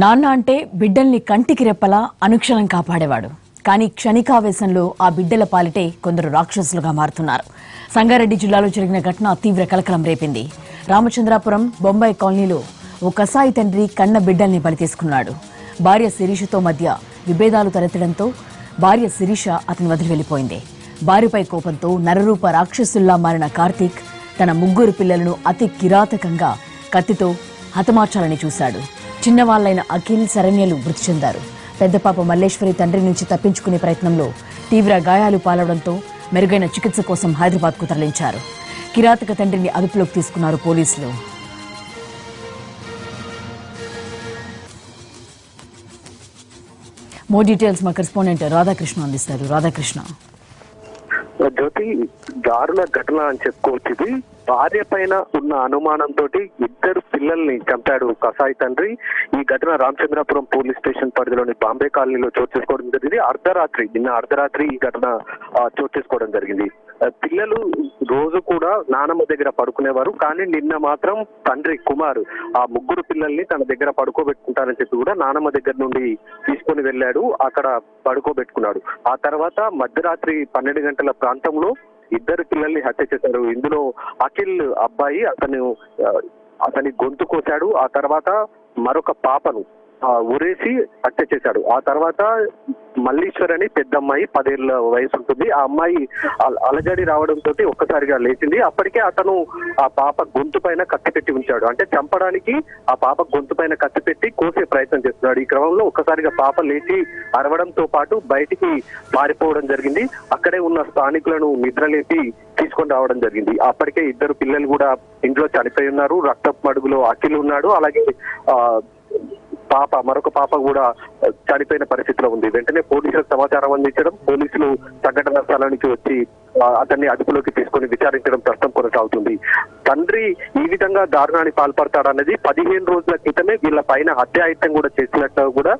నాన్న అంటే బిడ్డల్ని కంటికి రెప్పలా అనుక్షణం కాపాడేవాడు. కానీ క్షణికావేశంలో ఆ బిడ్డల పాలిటే కొందరు రాక్షసులుగా మారుతున్నారు. సంగారెడ్డి జిల్లాలో జరిగిన ఘటన తీవ్ర కలకలం రేపింది. రామచంద్రాపురం బొంబాయి కాలనీలో ఓ కసాయి తండ్రి కన్న బిడ్డల్ని బలి తీసుకున్నాడు. భార్య శిరీషతో మధ్య విభేదాలు తలెత్తడంతో భార్య శిరీష అతని వదిలి వెళ్ళిపోయింది భార్యపై కోపంతో నరరూప రాక్షసుల్లా మారిన కార్తీక్ తన ముగ్గురు పిల్లలను అతి కిరాతకంగా కత్తితో హతమార్చాలని చూశాడు. చిన్నవాళ్ళైన అఖిల్ శరణ్యలు మృతి చెందారు. పెద్ద పాప మల్లేశ్వరి తండ్రి నుంచి తప్పించుకునే ప్రయత్నంలో తీవ్ర గాయాలు పాలవడంతో మెరుగైన చికిత్స కోసం హైదరాబాద్కు తరలించారు. కిరాతక తండ్రిని అదుపులోకి తీసుకున్నారు పోలీసులు. మోర్ డీటెయిల్స్ మా కరెస్పాండెంట్ రాధాకృష్ణ అందిస్తారు. రాధాకృష్ణ. జ్యోతి దారుణ ఘటన అని చెప్పుకోవచ్చు ఇది. భార్య పైన ఉన్న అనుమానంతో ఇద్దరు పిల్లల్ని చంపాడు కసాయి తండ్రి. ఈ ఘటన రామచంద్రాపురం పోలీస్ స్టేషన్ పరిధిలోని బాంబే కాలనీలో చోటు చేసుకోవడం జరిగింది. అర్ధరాత్రి నిన్న అర్ధరాత్రి ఈ ఘటన చోటు చేసుకోవడం జరిగింది. పిల్లలు రోజు కూడా నానమ్మ దగ్గర పడుకునేవారు. కానీ నిన్న మాత్రం తండ్రి కుమార్ ఆ ముగ్గురు పిల్లల్ని తన దగ్గర పడుకోబెట్టుకుంటారని చెప్పి కూడా నానమ్మ దగ్గర నుండి తీసుకొని వెళ్ళాడు. అక్కడ పడుకోబెట్టుకున్నాడు. ఆ తర్వాత మధ్యరాత్రి పన్నెండు గంటల ప్రాంతంలో ఇద్దరు పిల్లల్ని హత్య చేశారు. ఇందులో అఖిల్ అబ్బాయి అతను అతని గొంతు కోశాడు. ఆ తర్వాత మరొక పాపను ఉరేసి హత్య చేశాడు. ఆ తర్వాత మల్లీశ్వర్ అని పెద్ద అమ్మాయి పదేళ్ళ వయసు ఉంటుంది. ఆ అమ్మాయి అల- అలజడి రావడంతో ఒక్కసారిగా లేచింది. అప్పటికే అతను ఆ పాప గొంతు పైన కత్తి పెట్టి ఉంచాడు. అంటే చంపడానికి ఆ పాప గొంతు పైన కత్తి పెట్టి కోసే ప్రయత్నం చేస్తున్నాడు. ఈ క్రమంలో ఒక్కసారిగా పాప లేచి అరవడంతో పాటు బయటికి పారిపోవడం జరిగింది. అక్కడే ఉన్న స్థానికులను నిద్రలేపి తీసుకొని రావడం జరిగింది. అప్పటికే ఇద్దరు పిల్లలు కూడా ఇంట్లో చనిపోయి ఉన్నారు. రక్తపు మడుగులో అఖిల్ ఉన్నాడు. అలాగే ఆ పాప మరొక పాప కూడా చనిపోయిన పరిస్థితిలో ఉంది. వెంటనే పోలీసులకు సమాచారం అందించడం పోలీసులు సంఘటన స్థలానికి వచ్చి అతన్ని అదుపులోకి తీసుకొని విచారించడం ప్రస్తుతం కొనసాగుతుంది. తండ్రి ఈ విధంగా దారుణానికి పాల్పడతాడన్నది పదిహేను రోజుల క్రితమే వీళ్ళ పైన హత్యాయత్నం కూడా చేసినట్టు కూడా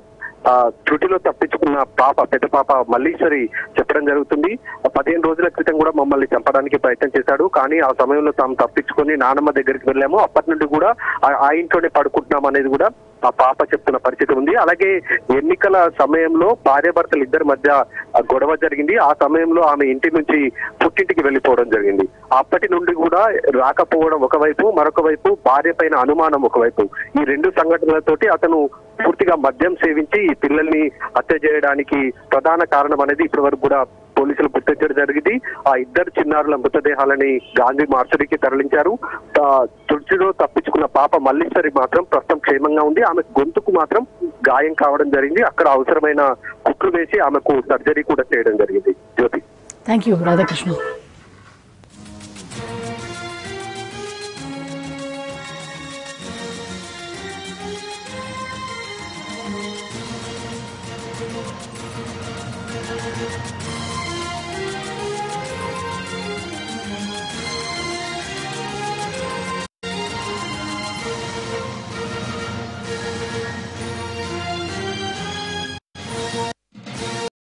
త్రుటిలో తప్పించుకున్న పాప పెద్ద పాప మల్లీశ్వరి చెప్పడం జరుగుతుంది. పదిహేను రోజుల క్రితం కూడా మమ్మల్ని చంపడానికి ప్రయత్నం చేశాడు. కానీ ఆ సమయంలో తాము తప్పించుకొని నానమ్మ దగ్గరికి వెళ్ళాము. అప్పటి నుండి కూడా ఆ- ఇంట్లోనే పడుకుంటున్నాం అనేది కూడా ఆ పాప చెప్తున్న పరిస్థితి ఉంది. అలాగే ఎన్నికల సమయంలో భార్యాభర్తలు ఇద్దరి మధ్య గొడవ జరిగింది. ఆ సమయంలో ఆమె ఇంటి నుంచి పుట్టింటికి వెళ్ళిపోవడం జరిగింది. అప్పటి నుండి కూడా రాకపోవడం ఒకవైపు మరొక వైపు భార్య పైన అనుమానం ఒకవైపు. ఈ రెండు సంఘటనలతోటి అతను పూర్తిగా మద్యం సేవించి ఈ పిల్లల్ని హత్య చేయడానికి ప్రధాన కారణం అనేది ఇప్పటి వరకు కూడా పోలీసులు గుర్తించడం జరిగింది. ఆ ఇద్దరు చిన్నారుల మృతదేహాలని గాంధీ మార్చడికి తరలించారు. ఆ, తుడిచిలో తప్పించుకున్న పాప మల్లీశ్వరి మాత్రం ప్రస్తుతం క్షేమంగా ఉంది. ఆమె గొంతుకు మాత్రం గాయం కావడం జరిగింది. అక్కడ అవసరమైన కుట్లు వేసి ఆమెకు సర్జరీ కూడా చేయడం జరిగింది. జ్యోతి. Thank you Radhakrishna